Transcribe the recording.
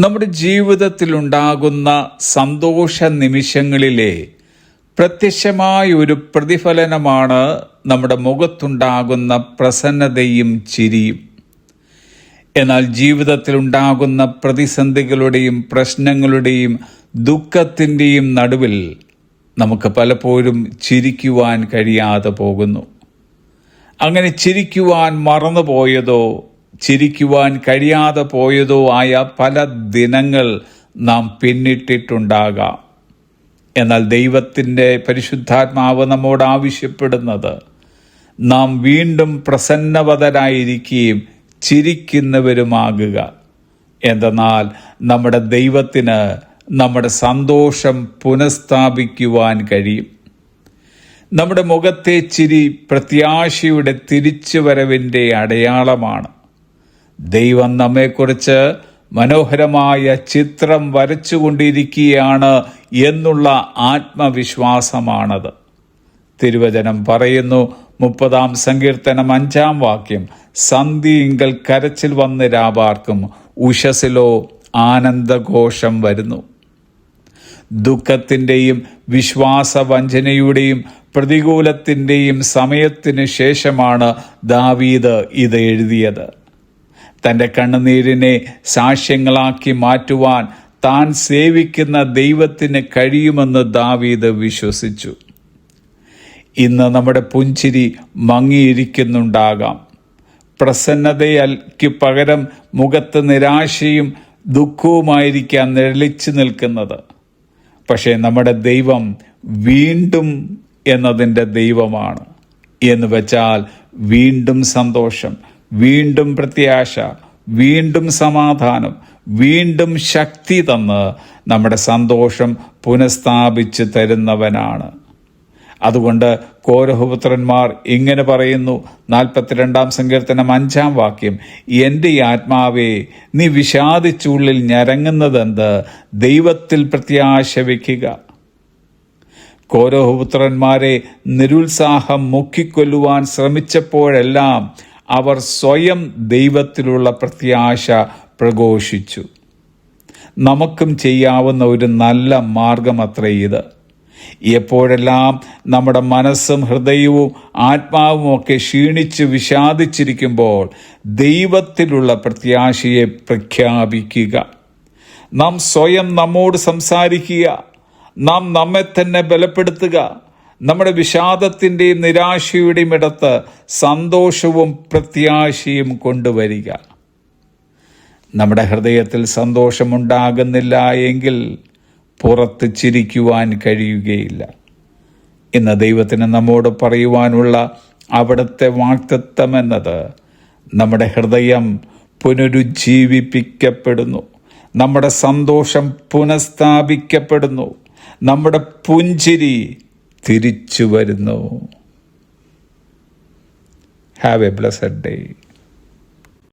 നമ്മുടെ ജീവിതത്തിലുണ്ടാകുന്ന സന്തോഷ നിമിഷങ്ങളിലെ പ്രത്യക്ഷമായ ഒരു പ്രതിഫലനമാണ് നമ്മുടെ മുഖത്തുണ്ടാകുന്ന പ്രസന്നതയും ചിരിയും. എന്നാൽ ജീവിതത്തിലുണ്ടാകുന്ന പ്രതിസന്ധികളുടെയും പ്രശ്നങ്ങളുടെയും ദുഃഖത്തിന്റെയും നടുവിൽ നമുക്ക് പലപ്പോഴും ചിരിക്കുവാൻ കഴിയാതെ പോകുന്നു. അങ്ങനെ ചിരിക്കുവാൻ മറന്നുപോയതോ ചിരിക്കുവാൻ കഴിയാതെ പോയതോ ആയ പല ദിനങ്ങൾ നാം പിന്നിട്ടിട്ടുണ്ടാകാം. എന്നാൽ ദൈവത്തിന്റെ പരിശുദ്ധാത്മാവ് നമ്മോട് ആവശ്യപ്പെടുന്നത് നാം വീണ്ടും പ്രസന്നവതരായിരിക്കുകയും ചിരിക്കുന്നവരുമാകുക. എന്തെന്നാൽ നമ്മുടെ ദൈവത്തിന് നമ്മുടെ സന്തോഷം പുനഃസ്ഥാപിക്കുവാൻ കഴിയും. നമ്മുടെ മുഖത്തെ ചിരി പ്രത്യാശയുടെ തിരിച്ചുവരവിന്റെ അടയാളമാണ്. ദൈവം നമ്മെക്കുറിച്ച് മനോഹരമായ ചിത്രം വരച്ചുകൊണ്ടിരിക്കുകയാണ് എന്നുള്ള ആത്മവിശ്വാസമാണത്. തിരുവചനം പറയുന്നു മുപ്പതാം സങ്കീർത്തനം അഞ്ചാം വാക്യം സന്ധിയിങ്കൽ കരച്ചിൽ വന്ന് രാപാർക്കും ഉഷസിലോ ആനന്ദഘോഷം വരുന്നു. ദുഃഖത്തിന്റെയും വിശ്വാസവഞ്ചനയുടെയും പ്രതികൂലത്തിന്റെയും സമയത്തിനു ശേഷമാണ് ദാവീദ് ഇത് എഴുതിയത്. തന്റെ കണ്ണുനീരിനെ സാക്ഷ്യങ്ങളാക്കി മാറ്റുവാൻ താൻ സേവിക്കുന്ന ദൈവത്തിന് കഴിയുമെന്ന് ദാവീദ് വിശ്വസിച്ചു. ഇന്ന് നമ്മുടെ പുഞ്ചിരി മങ്ങിയിരിക്കുന്നുണ്ടാകാം. പ്രസന്നതയ്ക്ക് പകരം മുഖത്ത് നിരാശയും ദുഃഖവുമായിരിക്കാം നിഴലിച്ചു നിൽക്കുന്നത്. പക്ഷേ നമ്മുടെ ദൈവം വീണ്ടും എന്നതിന്റെ ദൈവമാണ്. എന്ന് വെച്ചാൽ വീണ്ടും സന്തോഷം വീണ്ടും പ്രത്യാശ വീണ്ടും സമാധാനം വീണ്ടും ശക്തി തന്ന് നമ്മുടെ സന്തോഷം പുനഃസ്ഥാപിച്ച് തരുന്നവനാണ്. അതുകൊണ്ട് കോരഹപുത്രന്മാർ ഇങ്ങനെ പറയുന്നു. നാൽപ്പത്തിരണ്ടാം സങ്കീർത്തനം അഞ്ചാം വാക്യം എന്റെ ആത്മാവേ നീ വിഷാദിച്ചുള്ളിൽ ഞരങ്ങുന്നതെന്ത്? ദൈവത്തിൽ പ്രത്യാശ വയ്ക്കുക കോരഹപുത്രന്മാരെ നിരുത്സാഹം മുക്കിക്കൊല്ലുവാൻ ശ്രമിച്ചപ്പോഴെല്ലാം അവർ സ്വയം ദൈവത്തിലുള്ള പ്രത്യാശ പ്രഘോഷിച്ചു. നമുക്കും ചെയ്യാവുന്ന ഒരു നല്ല മാർഗമത്രേ ഇത്. എപ്പോഴെല്ലാം നമ്മുടെ മനസ്സും ഹൃദയവും ആത്മാവും ഒക്കെ ക്ഷീണിച്ച് വിഷാദിച്ചിരിക്കുമ്പോൾ ദൈവത്തിലുള്ള പ്രത്യാശയെ പ്രഖ്യാപിക്കുക. നാം സ്വയം നമ്മോട് സംസാരിക്കുക. നാം നമ്മെ തന്നെ ബലപ്പെടുത്തുക. നമ്മുടെ വിഷാദത്തിന്റെയും നിരാശയുടെയും ഇടത്ത് സന്തോഷവും പ്രത്യാശയും കൊണ്ടുവരിക. നമ്മുടെ ഹൃദയത്തിൽ സന്തോഷമുണ്ടാകുന്നില്ല എങ്കിൽ പുറത്ത് ചിരിക്കുവാൻ കഴിയുകയില്ല. ഇന്ന് ദൈവത്തിന് നമ്മോട് പറയുവാനുള്ള അവിടുത്തെ വാക്തത്വം എന്നത് നമ്മുടെ ഹൃദയം പുനരുജ്ജീവിപ്പിക്കപ്പെടുന്നു. നമ്മുടെ സന്തോഷം പുനഃസ്ഥാപിക്കപ്പെടുന്നു. നമ്മുടെ പുഞ്ചിരി തിരിച്ചു വരുന്നു. Have A blessed day